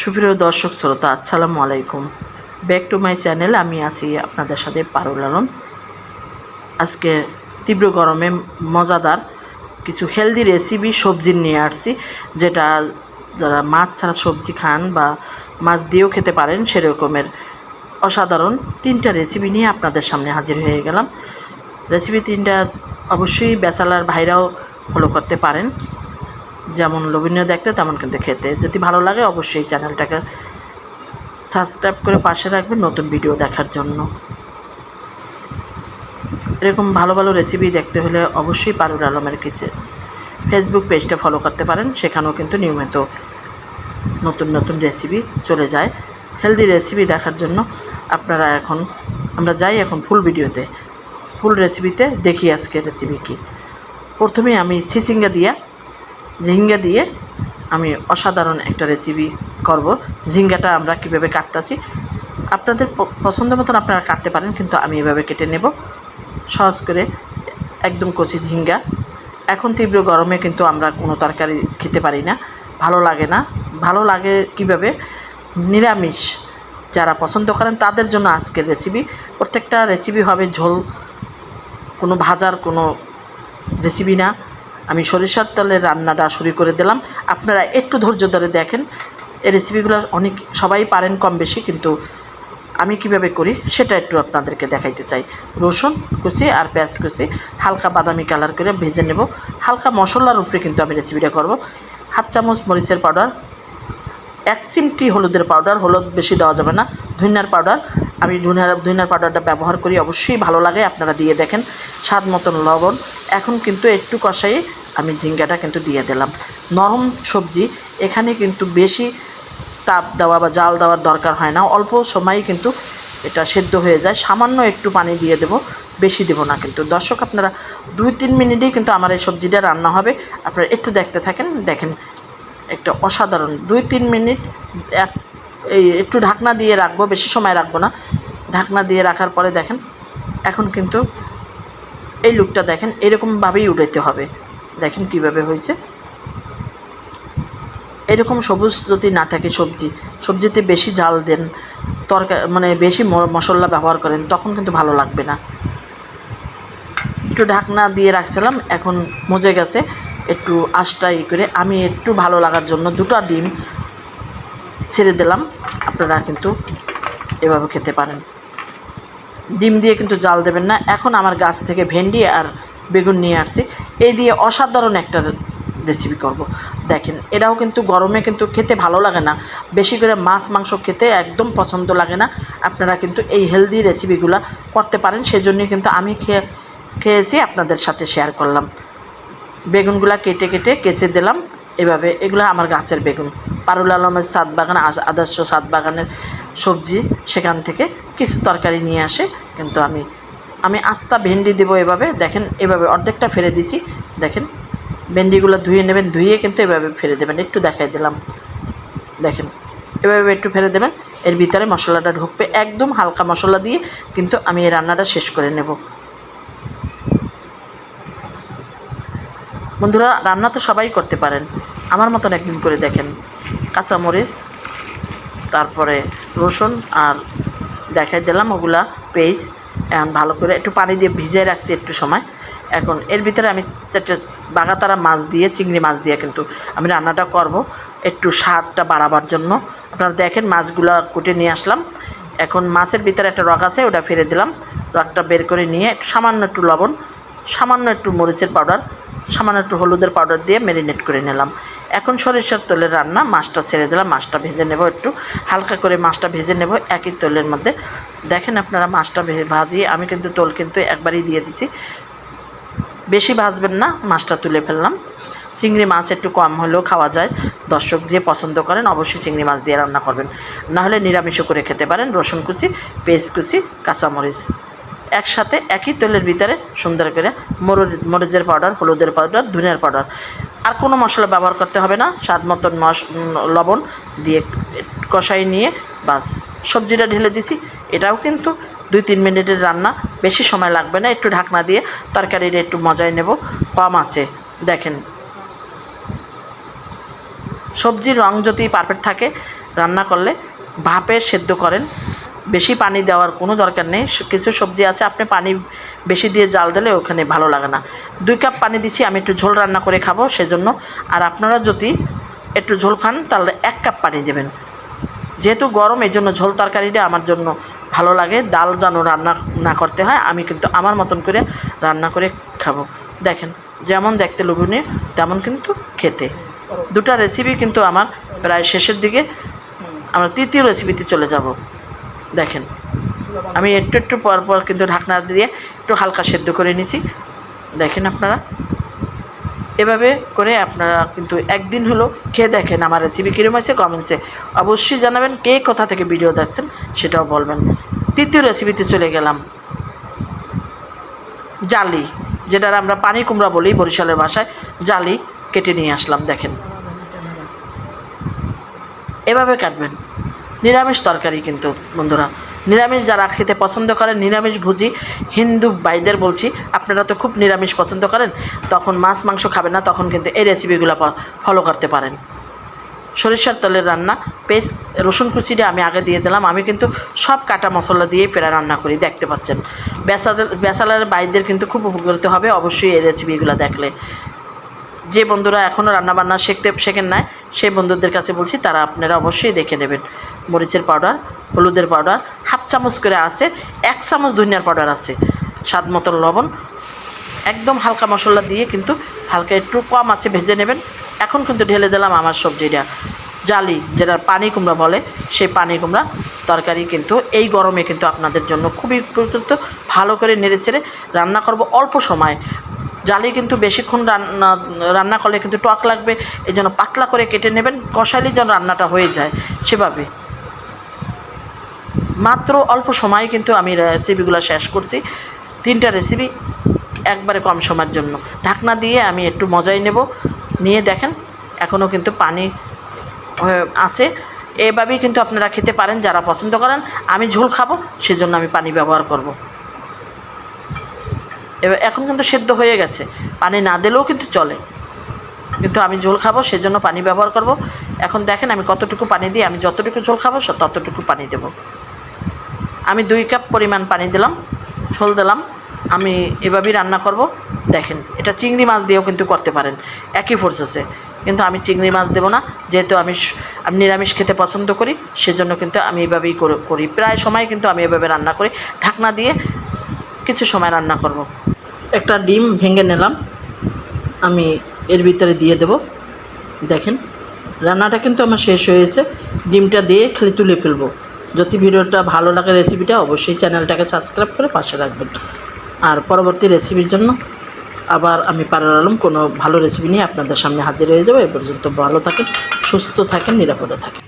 সুপ্রিয় দর্শক শ্রোতা, আসসালামু আলাইকুম। ব্যাক টু মাই চ্যানেল আমি আছি আপনাদের সাথে পারুল আলম। আজকে তীব্র গরমে মজাদার কিছু হেলদি রেসিপি সবজি নিয়ে আসছি, যেটা যারা মাছ ছাড়া সবজি খান বা মাছ দিয়েও খেতে পারেন, সেরকমের অসাধারণ তিনটা রেসিপি নিয়ে আপনাদের সামনে হাজির হয়ে গেলাম। রেসিপি তিনটা অবশ্যই বেচালার ভাইরাও ফলো করতে পারেন। যেমন লোভনীয় দেখতে, তেমন কিন্তু খেতে। যদি ভালো লাগে, অবশ্যই চ্যানেলটাকে সাবস্ক্রাইব করে পাশে রাখবেন নতুন ভিডিও দেখার জন্য। এরকম ভালো ভালো রেসিপি দেখতে হলে অবশ্যই পারুল আলমের কিচেন ফেসবুক পেজটা ফলো করতে পারেন। সেখানেও কিন্তু নিয়মিত নতুন নতুন রেসিপি চলে যায়। হেলদি রেসিপি দেখার জন্য আপনারা এখন, আমরা যাই এখন ফুল ভিডিওতে। ফুল রেসিপিতে দেখি আজকে রেসিপি কী। প্রথমে আমি চিচিঙ্গা দিয়া ঝিঙ্গা দিয়ে আমি অসাধারণ একটা রেসিপি করব। ঝিঙ্গাটা আমরা কীভাবে কাটতেছি? আপনাদের পছন্দ মতন আপনারা কাটতে পারেন, কিন্তু আমি এভাবে কেটে নেব। সহজ করে একদম কচি ঝিঙ্গা। এখন তীব্র গরমে কিন্তু আমরা কোনো তরকারি খেতে পারি না। ভালো লাগে না। ভালো লাগে কীভাবে? নিরামিষ। যারা পছন্দ করেন তাদের জন্য আজকের রেসিপি প্রত্যেকটা রেসিপি হবে ঝোল। কোনো ভাজার কোনো রেসিপি না। আমি সরিষার তেলের রান্নাটা শুরু করে দিলাম। আপনারা একটু ধৈর্য ধরে দেখেন। এই রেসিপিগুলো অনেক, সবাই পারেন কম বেশি কিন্তু আমি কীভাবে করি সেটা একটু আপনাদেরকে দেখাইতে চাই। রসুন কুচি আর পেঁয়াজ কুচি, হালকা বাদামি কালার করে ভেজে নেব। হালকা মশলার উপরে কিন্তু আমি রেসিপিটা করব। হাফ চামচ মরিচের পাউডার এক চিমটি হলুদের পাউডার হলুদ বেশি দেওয়া যাবে না, ধনিয়ার পাউডার আমি ধনিয়ার ধুইনার পাউডারটা ব্যবহার করি, অবশ্যই ভালো লাগে, আপনারা দিয়ে দেখেন। স্বাদ মতন লবণ এখন কিন্তু একটু কষাই আমি ঝিঙ্গাটা কিন্তু দিয়ে দিলাম। নরম সবজি, এখানে কিন্তু বেশি তাপ দেওয়া বা জাল দেওয়ার দরকার হয় না। অল্প সময়ই কিন্তু এটা সেদ্ধ হয়ে যায়। সামান্য একটু পানি দিয়ে দেব, বেশি দেবো না কিন্তু। দর্শক, আপনারা দুই তিন মিনিটেই কিন্তু আমার এই সবজিটা রান্না হবে। আপনারা একটু দেখতে থাকেন, দেখেন একটা অসাধারণ। দুই তিন মিনিট এক এই একটু ঢাকনা দিয়ে রাখব, বেশি সময় রাখব না। ঢাকনা দিয়ে রাখার পরে দেখেন, এখন কিন্তু এই লুকটা দেখেন, এরকমভাবেই উঠাইতে হবে। দেখেন কীভাবে হয়েছে। এরকম সবুজ যদি না থাকে সবজি, সবজিতে বেশি জাল দেন তরকারি মানে বেশি মশলা ব্যবহার করেন, তখন কিন্তু ভালো লাগবে না। একটু ঢাকনা দিয়ে রাখছিলাম, এখন মজে গেছে। একটু আশটা ই করে আমি একটু ভালো লাগার জন্য দুটো ডিম ছেড়ে দিলাম। আপনারা কিন্তু এভাবে খেতে পারেন। ডিম দিয়ে কিন্তু জাল দেবেন না। এখন আমার গাছ থেকে ভেন্ডি আর বেগুন নিয়ে আসছি। এই দিয়ে অসাধারণ একটা রেসিপি করব। দেখেন, এটাও কিন্তু গরমে কিন্তু খেতে ভালো লাগে না। বেশি করে মাছ, মাংস খেতে একদম পছন্দ লাগে না। আপনারা কিন্তু এই হেলদি রেসিপিগুলো করতে পারেন। সেজন্যই কিন্তু আমি খেয়ে, খেয়েছি, আপনাদের সাথে শেয়ার করলাম। বেগুনগুলা কেটে কেটে কেচে দিলাম। এভাবে, এগুলো আমার গাছের বেগুন। পারুল আলমের সাত বাগান আদর্শ সাত বাগানের সবজি সেখান থেকে কিছু তরকারি নিয়ে আসে। কিন্তু আমি আমি আস্তা ভেন্ডি দেবো এভাবে। দেখেন, এভাবে অর্ধেকটা ফেলে দিছি। দেখেন, ভেন্ডিগুলো ধুয়ে নেবেন, ধুয়ে কিন্তু এভাবে ফেলে দেবেন। একটু দেখাই দিলাম। দেখেন, এভাবে একটু ফেলে দেবেন। এর ভিতরে মশলাটা ঢুকবে, একদম হালকা মশলা দিয়ে। কিন্তু আমি এই রান্নাটা শেষ করে নেব। বন্ধুরা, রান্না তো সবাই করতে পারেন। আমার মতন একদিন করে দেখেন। কাঁচামরিচ, তারপরে রসুন, আর দেখাই দিলাম ওগুলা পেস্ট। এখন ভালো করে একটু পানি দিয়ে ভিজিয়ে রাখছি একটু সময়। এখন এর ভিতরে আমি চারটে বাগাতারা মাছ দিয়ে, চিংড়ি মাছ দিয়ে কিন্তু আমি রান্নাটা করব একটু স্বাদটা বাড়াবার জন্য। আপনারা দেখেন মাছগুলো কুটে নিয়ে আসলাম। এখন মাছের ভিতরে একটা রক আছে, ওটা ফেলে দিলাম। রকটা বের করে নিয়ে একটু সামান্য একটু লবণ সামান্য একটু মরিচের পাউডার, সামান্য একটু হলুদের পাউডার দিয়ে ম্যারিনেট করে নিলাম। এখন সরিষার তেলের রান্না, মাছটা ছেড়ে দিলাম, মাছটা ভেজে নেব একটু। হালকা করে মাছটা ভেজে নেব একই তেলের মধ্যে। দেখেন আপনারা মাছটা ভাজিয়ে, আমি কিন্তু তোল কিন্তু একবারই দিয়ে দিছি। বেশি ভাজবেন না, মাছটা তুলে ফেললাম। চিংড়ি মাছ একটু কম হলেও খাওয়া যায়। দর্শক যে পছন্দ করেন, অবশ্যই চিংড়ি মাছ দিয়ে রান্না করবেন। নাহলে নিরামিষও করে খেতে পারেন। রসুন কুচি পেঁয়াজ কুচি, কাঁচামরিচ। একসাথে একই তেলের ভিতরে সুন্দর করে মরিচের পাউডার, হলুদের পাউডার, ধনিয়ার পাউডার। আর কোনো মশলা ব্যবহার করতে হবে না, স্বাদ মতন মশ লবণ দিয়ে কষাই নিয়ে বাস। সবজিটা ঢেলে দিছি, এটাও কিন্তু দুই তিন মিনিটের রান্না, বেশি সময় লাগবে না, একটু ঢাকনা দিয়ে তরকারির একটু মজাই নেব, কম আছে, দেখেন। সবজির রং যদি পারফেক্ট থাকে, রান্না করলে ভাপে সেদ্ধ করেন বেশি পানি দেওয়ার কোনো দরকার নেই। কিছু সবজি আছে, আপনি পানি বেশি দিয়ে জাল দিলে ওখানে ভালো লাগে না। দুই কাপ পানি দিচ্ছি আমি একটু ঝোল রান্না করে খাব সেজন্য। আর আপনারা যদি একটু ঝোল খান, তাহলে এক কাপ পানি দেবেন। যেহেতু গরম, এই জন্য ঝোল তরকারিটা আমার জন্য ভালো লাগে। ডাল যেন রান্না না করতে হয়, আমি কিন্তু আমার মতন করে রান্না করে খাব। দেখেন, যেমন দেখতে লোভনীয়, তেমন কিন্তু খেতে। দুটা রেসিপি কিন্তু আমার প্রায় শেষের দিকে, আমরা তৃতীয় রেসিপিতে চলে যাব। দেখেন। আমি একটু একটু পর পর কিন্তু ঢাকনা দিয়ে একটু হালকা সেদ্ধ করে নিছি। দেখেন আপনারা। এভাবে করে আপনারা কিন্তু একদিন হলো খেয়ে দেখেন আমার রেসিপি কীরকম আছে কমেন্টসে অবশ্যই জানাবেন কে কোথা থেকে ভিডিও দেখছেন সেটাও বলবেন। তৃতীয় রেসিপিতে চলে গেলাম। জালি, যেটার আমরা পানি কুমড়া বলি বরিশালের ভাষায়, জালি কেটে নিয়ে আসলাম, দেখেন। এভাবে কাটবেন। নিরামিষ তরকারি কিন্তু, বন্ধুরা। নিরামিষ যারা খেতে পছন্দ করেন, নিরামিষ ভুজি, হিন্দু ভাইদের বলছি, আপনারা তো খুব নিরামিষ পছন্দ করেন, তখন মাছ মাংস খাবেন না, তখন কিন্তু এই রেসিপিগুলো ফলো করতে পারেন। সরিষার তেলের রান্না, পেস্ট, রসুন কুচিটা আমি আগে দিয়ে দিলাম, আমি কিন্তু সব কাটা মশলা দিয়েই ফেরা রান্না করি, দেখতে পাচ্ছেন। বেসাদের, বেসালার বাইদের কিন্তু খুব উপকৃত হবে, অবশ্যই এই রেসিপিগুলো দেখলে। যে বন্ধুরা এখনও রান্নাবান্না শিখতে শেখেন নাই, সেই বন্ধুদের কাছে বলছি, তারা আপনারা অবশ্যই দেখে নেবেন। মরিচের পাউডার হলুদের পাউডার হাফ চামচ করে আছে, এক চামচ ধনিয়ার পাউডার আছে। স্বাদ মতন লবণ, একদম হালকা মশলা দিয়ে কিন্তু হালকা একটু কম আছে, ভেজে নেবেন। এখন কিন্তু ঢেলে দিলাম আমার সবজিটা। জালি, যেটা পানি কুমড়া বলে, সেই পানি কুমড়া তরকারি কিন্তু এই গরমে কিন্তু আপনাদের জন্য খুবই উপকৃত ভালো করে নেড়ে চেড়ে রান্না করব অল্প সময়। জালি কিন্তু বেশিক্ষণ রান্না রান্না করলে কিন্তু টক লাগবে, এই জন্য পাতলা করে কেটে নেবেন কষাইলে যেন রান্নাটা হয়ে যায়, সেভাবে। মাত্র অল্প সময়ে কিন্তু আমি রেসিপিগুলো শেষ করছি, তিনটা রেসিপি একবারে কম সময়ের জন্য। ঢাকনা দিয়ে আমি একটু মজাই নেব, নিয়ে দেখেন এখনও কিন্তু পানি আছে। এভাবেই কিন্তু আপনারা খেতে পারেন, যারা পছন্দ করেন, আমি ঝোল খাব, সেজন্য আমি পানি ব্যবহার করব। এবার এখন কিন্তু সেদ্ধ হয়ে গেছে। পানি না দিলেও কিন্তু চলে। কিন্তু আমি ঝোল খাব, সেজন্য পানি ব্যবহার করব। এখন দেখেন আমি কতটুকু পানি দিই, আমি যতটুকু ঝোল খাব ততটুকু পানি দেব। আমি দুই কাপ পরিমাণ পানি দিলাম, ঝোল দিলাম। আমি এভাবেই রান্না করব। দেখেন, এটা চিংড়ি মাছ দিয়েও কিন্তু করতে পারেন। একই ফোর্সেসে কিন্তু আমি চিংড়ি মাছ দেবো না। যেহেতু আমি আমি নিরামিষ খেতে পছন্দ করি, সেজন্য কিন্তু আমি এভাবেই করি। প্রায় সময় কিন্তু আমি এভাবে রান্না করি। ঢাকনা দিয়ে কিছু সময় রান্না করব। একটা ডিম ভেঙে নিলাম। আমি এর ভিতরে দিয়ে দেব। দেখেন, রান্নাটা কিন্তু আমার শেষ হয়েছে ডিমটা দিয়ে খালি তুলে ফেলব। যদি ভিডিওটা ভালো লাগে রেসিপিটা, অবশ্যই চ্যানেলটাকে সাবস্ক্রাইব করে পাশে রাখবেন। আর পরবর্তী রেসিপির জন্য আবার আমি পারার আলম কোনো ভালো রেসিপি নিয়ে আপনাদের সামনে হাজির হয়ে যাব। এ পর্যন্ত ভালো থাকেন, সুস্থ থাকেন, নিরাপদে থাকেন।